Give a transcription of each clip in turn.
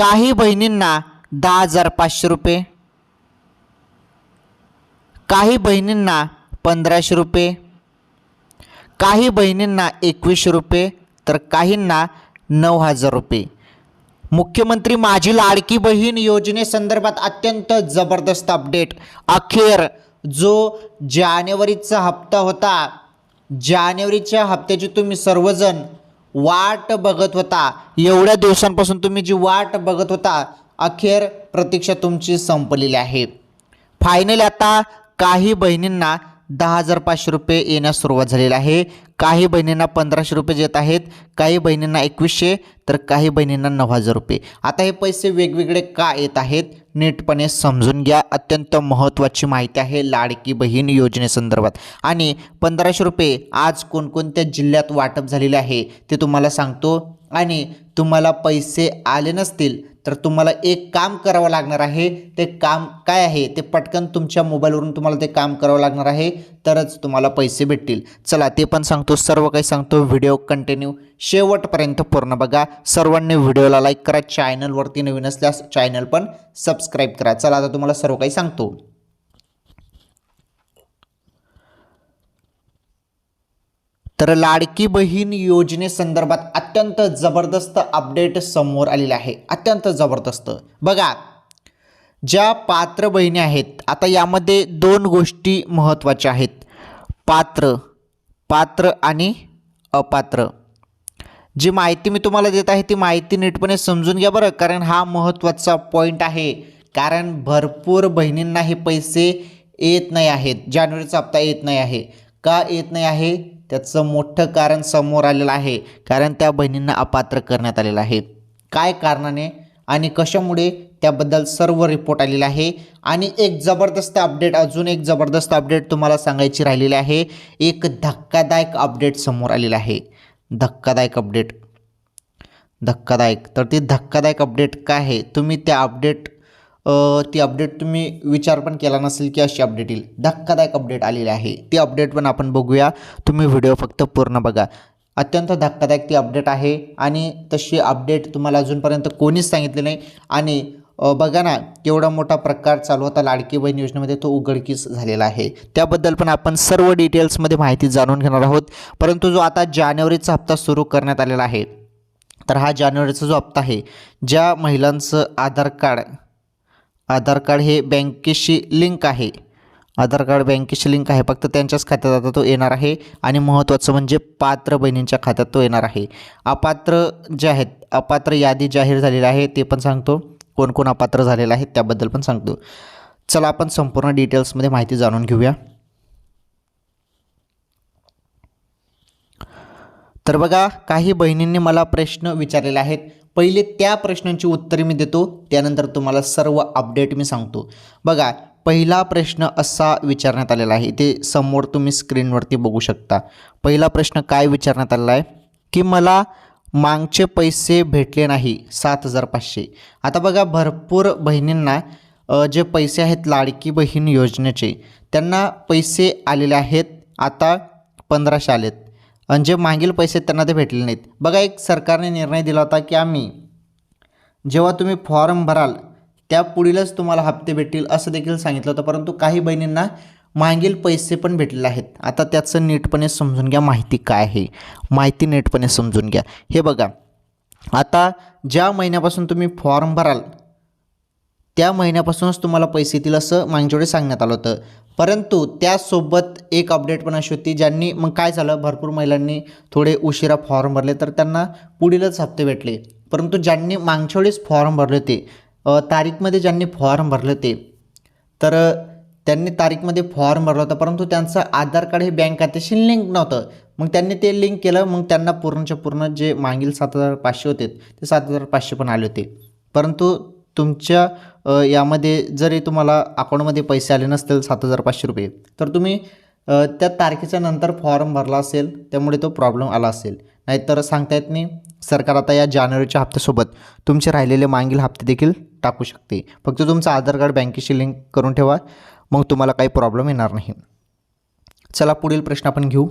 काही बहिणींना दहा हजार पाचशे रुपये. काही बहिणींना पंधराशे रुपये. काही बहिणींना एकवीसशे रुपये तर काहींना नऊ हजार रुपये. मुख्यमंत्री माझी लाडकी बहीण योजनेसंदर्भात अत्यंत जबरदस्त अपडेट. अखेर जो जानेवारीचा हप्ता होता जानेवारीच्या हप्त्याची तुम्ही सर्वजण वाट बघत होता. एवढ्या दिवसांपासून तुम्ही जी वाट बघत होता अखेर प्रतीक्षा तुमची संपलेली आहे. फायनल आता काही बहिणींना दहा हजार पाचशे रुपये येण्यास सुरुवात झालेली आहे. काही बहिणींना पंधराशे रुपये येत आहेत काही बहिणींना एकवीसशे तर काही बहिणींना नऊ हजार रुपये. आता हे पैसे वेगवेगळे का येत आहेत? नीटपणे समजून घ्या. अत्यंत महत्त्वाची माहिती आहे लाडकी बहीण योजनेसंदर्भात. आणि पंधराशे रुपये आज कोणकोणत्या जिल्ह्यात वाटप झालेले आहे ते तुम्हाला सांगतो. आणि तुम्हाला पैसे आले नसतील तर तुम्हाला एक काम करावं लागणार आहे. ते काम काय आहे? ते पटकन तुमच्या मोबाईलवरून तुम्हाला ते काम करावं लागणार आहे. तरच तुम्हाला पैसे भेटतील. चला ते पण सांगतो. सर्व काही सांगतो. व्हिडिओ कंटिन्यू शेवटपर्यंत पूर्ण बघा. सर्वांनी व्हिडिओला लाईक करा. चॅनलवरती नवीन असल्यास चॅनल पण सबस्क्राईब करा. चला आता तुम्हाला सर्व काही सांगतो. तर लाडकी बहीण योजनेसंदर्भात अत्यंत जबरदस्त अपडेट समोर आलेले आहे. अत्यंत जबरदस्त. बघा ज्या पात्र बहिणी आहेत आता यामध्ये दोन गोष्टी महत्त्वाच्या आहेत. पात्र पात्र आणि अपात्र. जी माहिती मी तुम्हाला देत आहे ती माहिती नीटपणे समजून घ्या बरं कारण हा महत्त्वाचा पॉईंट आहे. कारण भरपूर बहिणींना हे पैसे येत नाही आहेत. जानेवारीचा हप्ता येत नाही आहे. का येत नाही आहे? त्याचं मोठं कारण समोर आलेलं आहे. कारण त्या बहिणींना अपात्र करण्यात आलेलं आहे. काय कारणाने? आणि कशामुळे? त्याबद्दल सर्व रिपोर्ट आलेला आहे. आणि एक जबरदस्त अपडेट अजून एक जबरदस्त अपडेट तुम्हाला सांगायची राहिलेली आहे. एक धक्कादायक अपडेट समोर आलेलं आहे. धक्कादायक अपडेट धक्कादायक. तर ती धक्कादायक अपडेट काय आहे? तुम्ही त्या अपडेट ती अपडेट तुम्ही विचार पण केला नसेल की अशी अपडेट येईल. धक्कादायक अपडेट आलेली आहे. ती अपडेट पण आपण बघूया. तुम्ही व्हिडिओ फक्त पूर्ण बघा. अत्यंत धक्कादायक ती अपडेट आहे आणि तशी अपडेट तुम्हाला अजूनपर्यंत कोणीच सांगितली नाही. आणि बघा ना केवढा मोठा प्रकार चालू होता लाडकी बहीण योजनेमध्ये तो उघडकीस झालेला आहे. त्याबद्दल पण आपण सर्व डिटेल्समध्ये माहिती जाणून घेणार आहोत. परंतु जो आता जानेवारीचा हप्ता सुरू करण्यात आलेला आहे तर हा जानेवारीचा जो हप्ता आहे ज्या महिलांचं आधार कार्ड आधार कार्ड हे बँकेशी लिंक आहे. आधार कार्ड बँकेशी लिंक आहे. फक्त त्यांच्याच खात्यात आता तो येणार आहे आणि महत्त्वाचं म्हणजे पात्र बहिणींच्या खात्यात तो येणार आहे. अपात्र जे आहेत अपात्र यादी जाहीर झालेली आहे ते पण सांगतो. कोण कोण अपात्र झालेलं आहे त्याबद्दल पण सांगतो. चला आपण संपूर्ण डिटेल्समध्ये माहिती जाणून घेऊया. तर बघा काही बहिणींनी मला प्रश्न विचारलेले आहेत. पहिले त्या प्रश्नांची उत्तरे मी देतो त्यानंतर तुम्हाला सर्व अपडेट मी सांगतो. बघा पहिला प्रश्न असा विचारण्यात आलेला आहे ते समोर तुम्ही स्क्रीनवरती बघू शकता. पहिला प्रश्न काय विचारण्यात आलेला आहे? की मला मागचे पैसे भेटले नाही सात हजार पाचशे. आता बघा भरपूर बहिणींना जे पैसे आहेत लाडकी बहीण योजनेचे त्यांना पैसे आलेले आहेत आता पंधराशे आलेत. आणि जे मागील पैसे त्यांना ते भेटले नाहीत. बघा एक सरकारने निर्णय दिला होता की आम्ही जेव्हा तुम्ही फॉर्म भराल त्या पुढीलच तुम्हाला हप्ते भेटतील असं देखील सांगितलं होतं. परंतु काही बहिणींना मागील पैसे पण भेटलेले आहेत. आता त्याचं नीटपणे समजून घ्या माहिती काय आहे. माहिती नीटपणे समजून घ्या. हे बघा आता ज्या महिन्यापासून तुम्ही फॉर्म भराल त्या महिन्यापासूनच तुम्हाला पैसे येतील असं मागच्या वेळी सांगण्यात आलं होतं. परंतु त्यासोबत एक अपडेट पण अशी होती ज्यांनी मग काय झालं भरपूर महिलांनी थोडे उशिरा फॉर्म भरले तर त्यांना पुढीलच हप्ते भेटले. परंतु ज्यांनी मागच्या वेळेस फॉर्म भरले होते तारीखमध्ये ज्यांनी फॉर्म भरले होते तर त्यांनी तारीखमध्ये फॉर्म भरला होता परंतु त्यांचं आधार कार्ड हे बँक खात्याशी लिंक नव्हतं. मग त्यांनी ते लिंक केलं मग त्यांना पूर्णच्या पूर्ण जे मागील सात हजार पाचशे होते ते सात हजार पाचशे पण आले होते. परंतु तुमच्या यामध्ये जरी तुम्हाला अकाउंटमध्ये पैसे आले नसतील सात हजार पाचशे रुपये तर तुम्ही त्या तारखेच्या नंतर फॉर्म भरला असेल त्यामुळे तो प्रॉब्लेम आला असेल. नाहीतर सांगता येत नाही सरकार आता या जानेवारीच्या हप्त्यासोबत तुमचे राहिलेले मागील हप्ते देखील टाकू शकते. फक्त तुमचं आधार कार्ड बँकेशी लिंक करून ठेवा मग तुम्हाला काही प्रॉब्लेम येणार नाही. चला पुढील प्रश्न आपण घेऊ.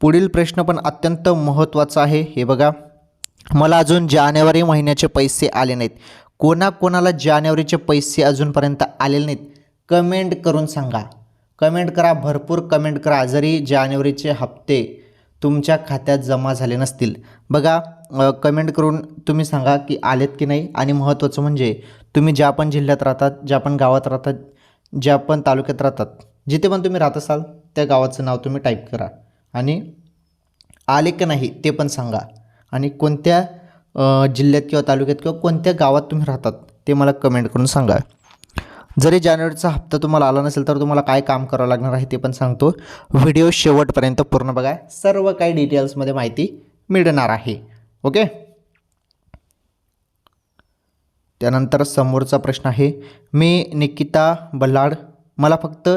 पुढील प्रश्न पण अत्यंत महत्त्वाचा आहे. हे बघा. मला अजून जानेवारी महिन्याचे पैसे आले नाहीत. कोणाकोणाला जानेवारीचे पैसे अजूनपर्यंत आलेले नाहीत? कमेंट करून सांगा. कमेंट करा भरपूर कमेंट करा. जरी जानेवारीचे हप्ते तुमच्या खात्यात जमा झाले नसतील. बघा कमेंट करून तुम्ही सांगा की आलेत की नाही. आणि महत्त्वाचं म्हणजे तुम्ही ज्या पण जिल्ह्यात राहतात ज्या पण गावात राहतात ज्या पण तालुक्यात राहतात जिथे पण तुम्ही राहत असाल त्या गावाचं नाव तुम्ही टाईप करा. आणि आले का नाही ते पण सांगा. आणि कोणत्या जिल्ह्यात किंवा तालुक्यात किंवा कोणत्या गावात तुम्ही राहतात ते मला कमेंट करून सांगा. जरी जानेवारीचा हप्ता तुम्हाला आला नसेल तर तुम्हाला काय काम करावं लागणार आहे ते पण सांगतो. व्हिडिओ शेवटपर्यंत पूर्ण बघा. सर्व काही डिटेल्समध्ये माहिती मिळणार आहे. ओके त्यानंतर समोरचा प्रश्न आहे. मी निकिता बल्लाड मला फक्त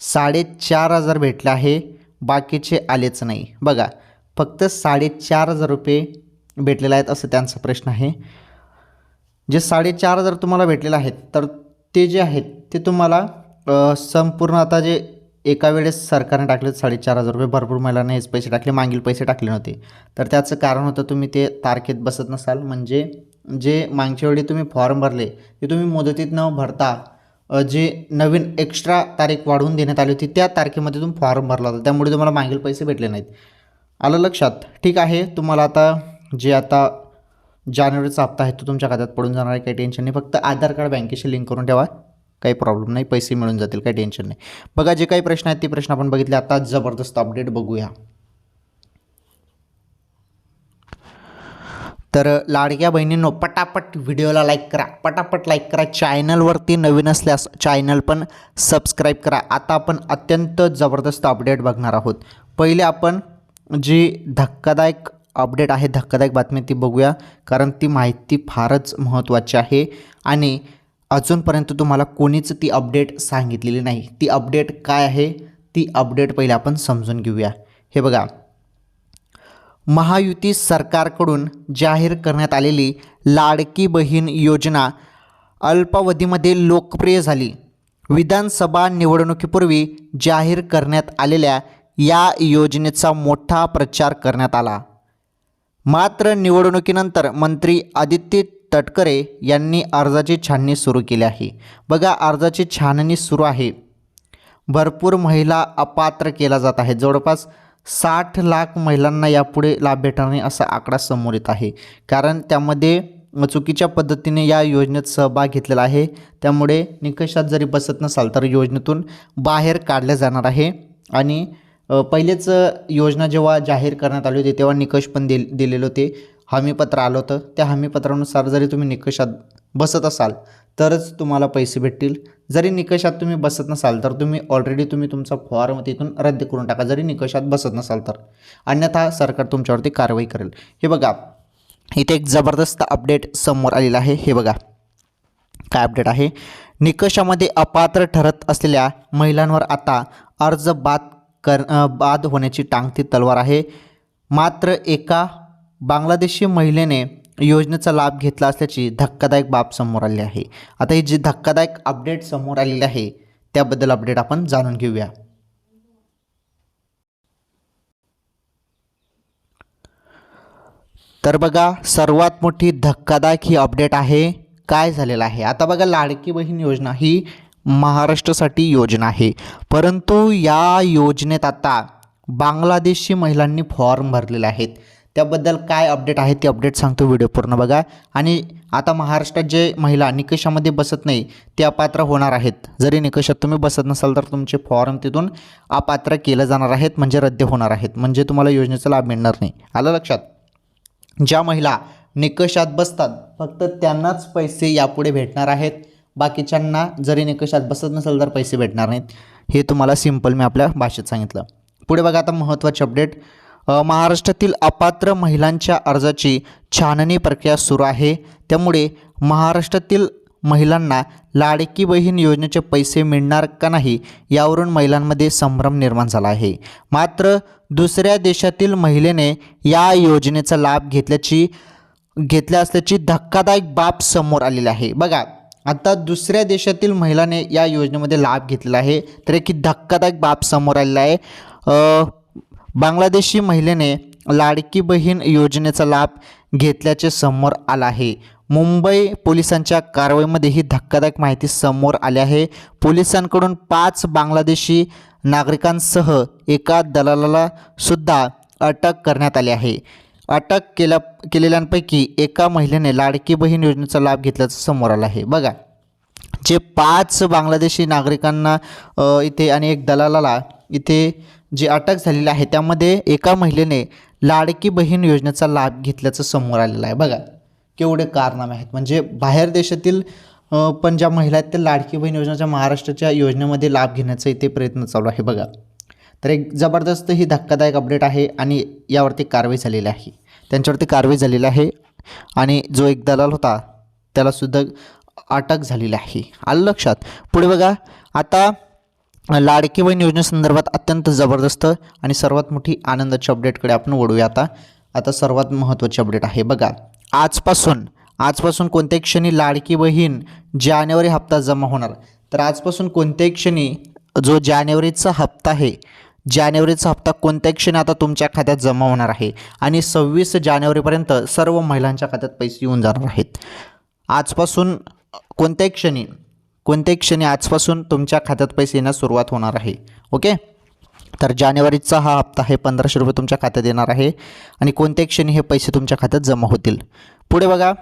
साडेचार हजार भेटले आहे. बाकीचे आलेच नाही. बघा फक्त साडेचार हजार रुपये भेटलेले आहेत असं त्यांचा प्रश्न आहे. जे साडेचार हजार तुम्हाला भेटलेले आहेत तर ते जे आहेत ते तुम्हाला संपूर्ण आता जे एका वेळेस सरकारने टाकले साडेचार हजार रुपये भरपूर महिलांना हेच पैसे टाकले मागील पैसे टाकले नव्हते. तर त्याचं कारण होतं तुम्ही ते तारखेत बसत नसाल. म्हणजे जे मागच्या वेळी तुम्ही फॉर्म भरले ते तुम्ही मुदतीत न भरता जे नवीन एक्स्ट्रा तारीख वाढवून देण्यात आली होती त्या तारखेमध्ये तुम्ही फॉर्म भरला होता. त्यामुळे तुम्हाला मागील पैसे भेटले नाहीत. आलं लक्षात? ठीक आहे. तुम्हाला आता जे आता जानेवारीचा हप्ता आहे तो तुमच्या खात्यात पडून जाणार आहे. काही टेन्शन नाही. फक्त आधार कार्ड बँकेशी लिंक करून ठेवा. काही प्रॉब्लेम नाही. पैसे मिळून जातील. काही टेन्शन नाही. बघा जे काही प्रश्न आहेत ते प्रश्न आपण बघितले. आता जबरदस्त अपडेट बघूया. तर लाडक्या बहिणींनो पटापट व्हिडिओला लाईक करा. पटापट लाईक करा. चॅनलवरती नवीन असल्यास चॅनल पण सबस्क्राईब करा. आता आपण अत्यंत जबरदस्त अपडेट बघणार आहोत. पहिले आपण जी धक्कादायक अपडेट आहे धक्कादायक बातमी ती बघूया. कारण ती माहिती फारच महत्त्वाची आहे. आणि अजूनपर्यंत तुम्हाला कोणीच ती अपडेट सांगितलेली नाही. ती अपडेट काय आहे? ती अपडेट पहिले आपण समजून घेऊया. हे बघा. महायुती सरकारकडून जाहीर करण्यात आलेली लाडकी बहीण योजना अल्पावधीमध्ये लोकप्रिय झाली. विधानसभा निवडणुकीपूर्वी जाहीर करण्यात आलेल्या या योजनेचा मोठा प्रचार करण्यात आला. मात्र निवडणुकीनंतर मंत्री आदित्य तटकरे यांनी अर्जाची छाननी सुरू केली आहे. बघा अर्जाची छाननी सुरू आहे. भरपूर महिला अपात्र केला जात आहे जवळपास साठ लाख महिलांना यापुढे लाभ भेटणार नाही असा आकडा समोर येत आहे. कारण त्यामध्ये चुकीच्या पद्धतीने या योजनेत सहभाग घेतलेला आहे. त्यामुळे निकषात जरी बसत नसाल तर योजनेतून बाहेर काढले जाणार आहे. आणि पहिलेच योजना जेव्हा जाहीर करण्यात आली होती तेव्हा निकष पण दिल दिलेले होते. हमीपत्र आलं होतं. त्या हमीपत्रानुसार जरी तुम्ही निकषात बसत असाल तरच तुम्हाला पैसे भेटतील. जरी निकषात तुम्ही बसत नसाल तर तुम्ही ऑलरेडी तुम्ही तुमचा फॉर्म तिथून रद्द करून टाका. जरी निकषात बसत नसाल तर. अन्यथा सरकार तुमच्यावरती कारवाई करेल. हे बघा इथे एक जबरदस्त अपडेट समोर आलेलं आहे. हे बघा काय अपडेट आहे? निकषामध्ये अपात्र ठरत असलेल्या महिलांवर आता अर्ज बाद कर बाद होण्याची टांगती तलवार आहे. मात्र एका बांगलादेशी महिलेने योजनेचा लाभ घेतला असल्याची धक्कादायक बाब समोर आली आहे. आता ही जी धक्कादायक अपडेट समोर आलेली आहे त्याबद्दल अपडेट आपण जाणून घेऊया. तर बघा सर्वात मोठी धक्कादायक ही अपडेट आहे काय झालेलं आहे? आता बघा लाडकी बहीण योजना ही महाराष्ट्रासाठी योजना आहे. परंतु या योजनेत आता बांगलादेशी महिलांनी फॉर्म भरलेले आहेत. त्याबद्दल काय अपडेट आहे ते अपडेट सांगतो व्हिडिओ पूर्ण बघा. आणि आता महाराष्ट्रात जे महिला निकषामध्ये बसत नाही ते अपात्र होणार आहेत. जरी निकषात तुम्ही बसत नसाल तर तुमचे फॉर्म तिथून अपात्र केलं जाणार आहेत म्हणजे रद्द होणार आहेत. म्हणजे तुम्हाला योजनेचा लाभ मिळणार नाही. आलं लक्षात? ज्या महिला निकषात बसतात फक्त त्यांनाच पैसे यापुढे भेटणार आहेत. बाकीच्यांना जरी निकषात बसत नसेल तर पैसे भेटणार नाहीत. हे तुम्हाला सिंपल मी आपल्या भाषेत सांगितलं. पुढे बघा आता महत्त्वाचे अपडेट महाराष्ट्रातील अपात्र महिलांच्या अर्जाची छाननी प्रक्रिया सुरू आहे. त्यामुळे महाराष्ट्रातील महिलांना लाडकी बहीण योजनेचे पैसे मिळणार का नाही यावरून महिलांमध्ये संभ्रम निर्माण झाला आहे. मात्र दुसऱ्या देशातील महिलेने या योजनेचा लाभ घेतल्याची घेतल्या असल्याची धक्कादायक बाब समोर आलेली आहे. बघा आता दुसऱ्या देशातील महिलाने या योजनेमध्ये लाभ घेतलेला आहे तर एक ही धक्कादायक बाब समोर आलेला आहे. बांगलादेशी महिलेने लाडकी बहीण योजनेचा लाभ घेतल्याचे समोर आलं आहे. मुंबई पोलिसांच्या कारवाईमध्ये ही धक्कादायक माहिती समोर आली आहे. पोलिसांकडून पाच बांगलादेशी नागरिकांसह एका दलालाला सुद्धा अटक करण्यात आली आहे. अटक केल्या केलेल्यांपैकी एका महिलेने लाडकी बहीण योजनेचा लाभ घेतल्याचं समोर आलं आहे. बघा जे पाच बांगलादेशी नागरिकांना इथे आणि एक दलालाला इथे जे अटक झालेली आहे त्यामध्ये एका महिलेने लाडकी बहीण योजनेचा लाभ घेतल्याचं समोर आलेलं आहे. बघा केवढे कारनामे आहेत. म्हणजे बाहेर देशातील पण ज्या महिला आहेत त्या लाडकी बहीण योजनेच्या महाराष्ट्राच्या योजनेमध्ये लाभ घेण्याचा इथे प्रयत्न चालू आहे. बघा तर एक जबरदस्त ही धक्कादायक अपडेट आहे आणि यावरती कारवाई झालेली आहे. त्यांच्यावरती कारवाई झालेली आहे आणि जो एक दलाल होता त्यालासुद्धा अटक झालेली आहे. आलं लक्षात? पुढे बघा आता लाडकी बहीण योजनेसंदर्भात अत्यंत जबरदस्त आणि सर्वात मोठी आनंदाची अपडेटकडे आपण वळूया आता. आता सर्वात महत्त्वाची अपडेट आहे बघा. आजपासून आजपासून कोणत्याही क्षणी लाडकी बहीण जानेवारी हप्ता जमा होणार. तर आजपासून कोणत्याही क्षणी जो जानेवारीचा हप्ता आहे जानेवारीचा हप्ता कोणत्याही क्षणी आता तुमच्या खात्यात जमा होणार आहे आणि सव्वीस जानेवारीपर्यंत सर्व महिलांच्या खात्यात पैसे येऊन जाणार आहेत. आजपासून कोणत्याही क्षणी कोणत्याही क्षणी आजपासून तुमच्या खात्यात पैसे येण्यास सुरुवात होणार आहे. ओके? तर जानेवारीचा हा हप्ता हे पंधराशे रुपये तुमच्या खात्यात येणार आहे आणि कोणत्याही क्षणी हे पैसे तुमच्या खात्यात जमा होतील. पुढे बघा.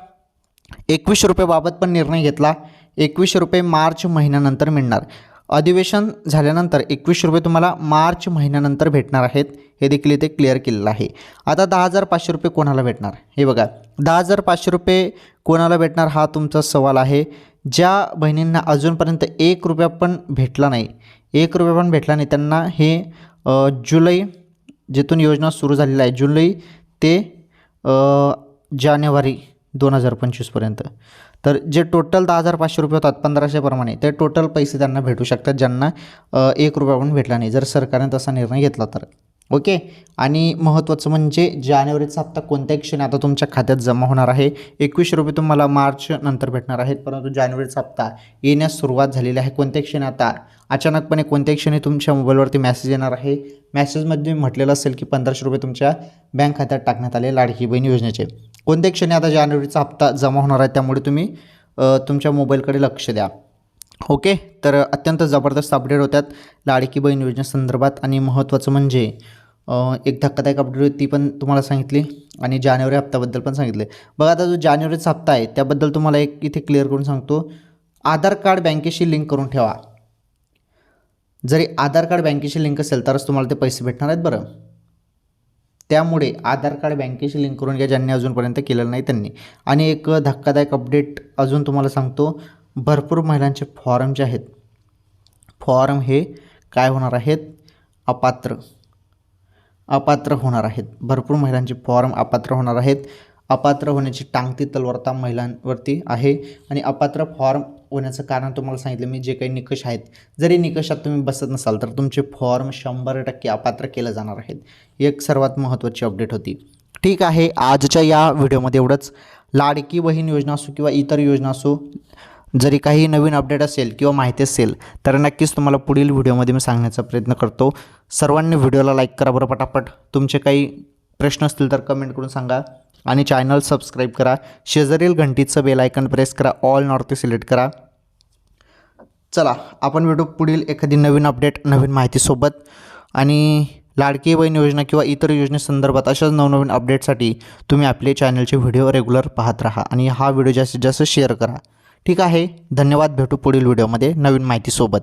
एकवीसशे रुपयेबाबत पण निर्णय घेतला. एकवीसशे रुपये मार्च महिन्यानंतर मिळणार. अधिवेशन झाल्यानंतर एकवीसशे रुपये तुम्हाला मार्च महिन्यानंतर भेटणार आहेत. हे देखील इथे क्लिअर केलेलं आहे. आता दहा हजार पाचशे रुपये कोणाला भेटणार? हे बघा. दहा हजार पाचशे रुपये कोणाला भेटणार हा तुमचा सवाल आहे. ज्या बहिणींना अजूनपर्यंत एक रुपया पण भेटला नाही एक रुपया पण भेटला नाही त्यांना हे जुलै जिथून योजना सुरू झालेली आहे जुलै ते जानेवारी दोन हजार पंचवीसपर्यंत तर जे टोटल दहा हजार पाचशे रुपये होतात पंधराशेप्रमाणे ते टोटल पैसे त्यांना भेटू शकतात ज्यांना एक रुपया पण भेटला नाही. जर सरकारने तसा निर्णय घेतला तर. ओके? आणि महत्त्वाचं म्हणजे जानेवारीचा हप्ता कोणत्याही क्षणी आता तुमच्या खात्यात जमा होणार आहे. एकवीसशे रुपये तुम्हाला मार्च नंतर भेटणार आहेत परंतु जानेवारीचा हप्ता येण्यास सुरुवात झालेली आहे कोणत्या क्षणी आता. अचानकपणे कोणत्याही क्षणी तुमच्या मोबाईलवरती मेसेज येणार आहे. मॅसेजमध्ये म्हटलेलं असेल की पंधराशे रुपये तुमच्या बँक खात्यात टाकण्यात आले लाडकी बहीण योजनेचे. कोणत्या क्षणी आता जानेवारीचा हप्ता जमा होणार आहे त्यामुळे तुम्ही तुमच्या मोबाईलकडे लक्ष द्या. ओके? तर अत्यंत जबरदस्त अपडेट होत्यात. लाडकी बहीण योजनेसंदर्भात आणि महत्त्वाचं म्हणजे एक धक्कादायक अपडेट होती ती पण तुम्हाला सांगितली आणि जानेवारी हप्त्याबद्दल पण सांगितले. बघा आता जो जानेवारीचा हप्ता आहे त्याबद्दल तुम्हाला एक इथे क्लिअर करून सांगतो. आधार कार्ड बँकेशी लिंक करून ठेवा. जरी आधार कार्ड बँकेशी लिंक असेल तरच तुम्हाला ते पैसे भेटणार आहेत बरं. त्यामुळे आधार कार्ड बँकेशी लिंक करून घ्या ज्यांनी अजूनपर्यंत केलेलं नाही त्यांनी. आणि एक धक्कादायक अपडेट अजून तुम्हाला सांगतो. भरपूर महिलांचे फॉर्म जे आहेत फॉर्म हे काय होणार आहेत? अपात्र. अपात्र होणार आहेत. भरपूर महिलांचे फॉर्म अपात्र होणार आहेत. अपात्र होण्याची टांगती तलवारता महिलांवरती आहे. आणि अपात्र फॉर्म होण्याचं कारण तुम्हाला सांगितलं मी जे काही निकष आहेत जरी निकषात तुम्ही बसत नसाल तर तुमचे फॉर्म शंभर टक्के अपात्र केलं जाणार आहेत. एक सर्वात महत्त्वाची अपडेट होती. ठीक आहे आजच्या या व्हिडिओमध्ये एवढंच. लाडकी बहीण योजना असो किंवा इतर योजना असो जरी काही नवीन अपडेट असेल किंवा माहिती असेल तर नक्कीच तुम्हाला पुढील व्हिडिओमध्ये मी सांगण्याचा प्रयत्न करतो. सर्वांनी व्हिडिओला लाईक करा बरं पटापट. तुमचे काही प्रश्न असतील तर कमेंट करून सांगा. आणि चॅनल सबस्क्राईब करा. शेजारील घंटीचं बेल आयकन प्रेस करा. ऑल नॉर्थ सिलेक्ट करा. चला आपण भेटू पुढील एखादी नवीन अपडेट नवीन माहितीसोबत. आणि लाडकी बहीण योजना किंवा इतर योजनेसंदर्भात अशाच नवनवीन अपडेटसाठी तुम्ही आपले चॅनलचे व्हिडिओ रेग्युलर पाहत राहा. आणि हा व्हिडिओ जास्तीत जास्त शेअर करा. ठीक आहे. धन्यवाद. भेटू पुढील व्हिडिओमध्ये नवीन माहितीसोबत.